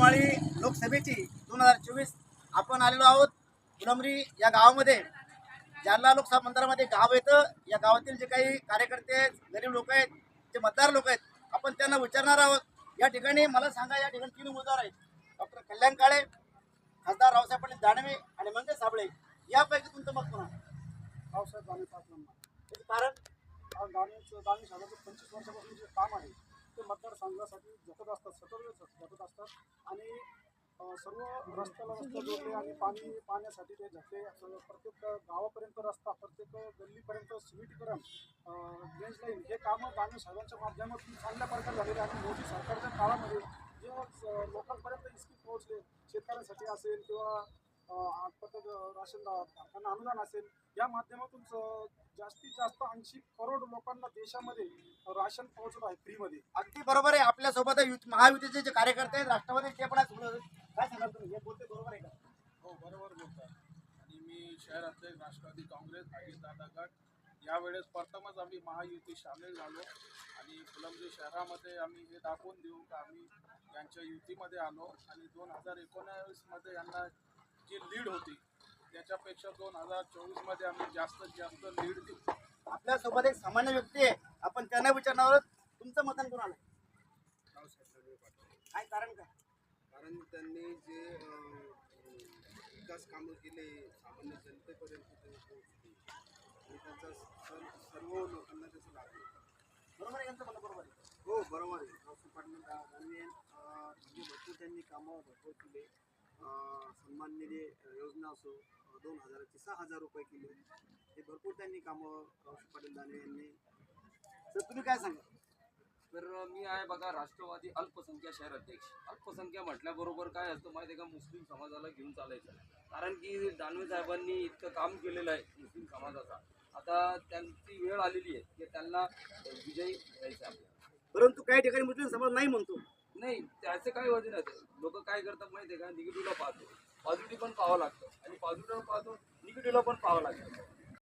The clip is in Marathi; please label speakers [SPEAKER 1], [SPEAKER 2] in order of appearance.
[SPEAKER 1] मनमाळी लोकसभेची दोन हजार चोवीस आपण आलेलो आहोत फुलमरी या गावामध्ये. जालना लोकसभा मंदिरामध्ये गाव येतं. या गावातील जे काही कार्यकर्ते आहेत गरीब लोक आहेत जे मतदार लोक आहेत आपण त्यांना विचारणार आहोत. या ठिकाणी मला सांगा या ठिकाणी तीन उमेदवार आहेत. डॉक्टर कल्याण काळे खासदार रावसाहेब पाटील दानवे आणि मंगेश साबळे. यापैकी तुमचं मत कोणा
[SPEAKER 2] रावसाहेब दानवे पाच नंबर.
[SPEAKER 1] कारण?
[SPEAKER 2] दानवे साहेबांचं पंचवीस वर्षापासून जे काम आहे ते मतदार संघासाठी जगत असतात सतत जगत असतात. सर्व रस्त्याला रस्ता जोडले आणि पाणी पाण्यासाठी ते झाले प्रत्येक गावापर्यंत रस्ता प्रत्येक गल्लीपर्यंत सिमेंटीकरण ड्रेनेज लाईन हे कामं ग्रामीण साहेबांच्या माध्यमातून चांगल्या प्रकारे झालेले आणि मोदी सरकारच्या काळामध्ये जे लोकांपर्यंत स्कीम पोहोचले शेतकऱ्यांसाठी असेल किंवा प्रत्येक राशन धारकांना अनुदान असेल या माध्यमातून स- जास्तीत जास्त ऐंशी करोड लोकांना देशामध्ये राशन पोहोचत आहे फ्रीमध्ये.
[SPEAKER 1] अगदी बरोबर आहे. आपल्यासोबत महायुतीचे जे कार्यकर्ते आहेत राष्ट्रवादी ते पण हे बोलते बरोबर आहे का?
[SPEAKER 3] हो बरोबर बोलतात आणि मी शहर अध्यक्ष राष्ट्रवादी काँग्रेस अजितदादा गट यावेळेस प्रथमच आम्ही महायुती सामील झालो. आणि फुलंब्री शहरामध्ये आम्ही हे दाखवून देऊ का आम्ही यांच्या युतीमध्ये आलो. आणि दोन हजार एकोणावीसमध्ये यांना जी लीड होती त्याच्यापेक्षा दोन हजार चोवीसमध्ये आम्ही जास्तीत जास्त लीड देऊ
[SPEAKER 1] आपल्यासोबत एक सामान्य व्यक्ती आहे. आपण त्यांना विचारणार आहोत. तुमचं मतदान कोणाला? काय कारण काय?
[SPEAKER 4] कारण त्यांनी जे विकास कामं केले सामान्य जनतेपर्यंत ते पोहोचले. आणि त्यांचा सर- सर्व लोकांना त्याचा लाभ मिळतो.
[SPEAKER 1] बरोबर आहे यांचं म्हणणं बरोबर आहे.
[SPEAKER 4] हो बरोबर आहे. रावसाहेब पाटील म्हणजे भरपूर त्यांनी कामं भरपूर केले. सन्मान निधी योजना असो दोन हजाराचे सहा हजार रुपये केले. हे भरपूर त्यांनी कामं रावसाहेब पाटील दानवे यांनी
[SPEAKER 1] तर तुम्ही काय सांगा
[SPEAKER 5] तर मी आहे बघा राष्ट्रवादी अल्पसंख्या शहर अध्यक्ष. अल्पसंख्या म्हटल्याबरोबर काय असतं माहिती आहे का? मुस्लिम समाजाला घेऊन चालायचं. कारण की दानवे साहेबांनी इतकं काम केलेलं आहे मुस्लिम समाजाचा. आता त्यांची वेळ आलेली आहे की त्यांना विजयी आपल्याला
[SPEAKER 1] परंतु काही ठिकाणी मुस्लिम समाज नाही म्हणतो.
[SPEAKER 5] नाही त्याचं काय वजन आहे? लोक काय करतात माहिती आहे का? निगेटिव्हला पाहतो. पॉझिटिव्ह पण पाहावं लागतं. आणि पॉझिटिव्ह पाहतो निगेटिव्हला पण पाहावं लागतं.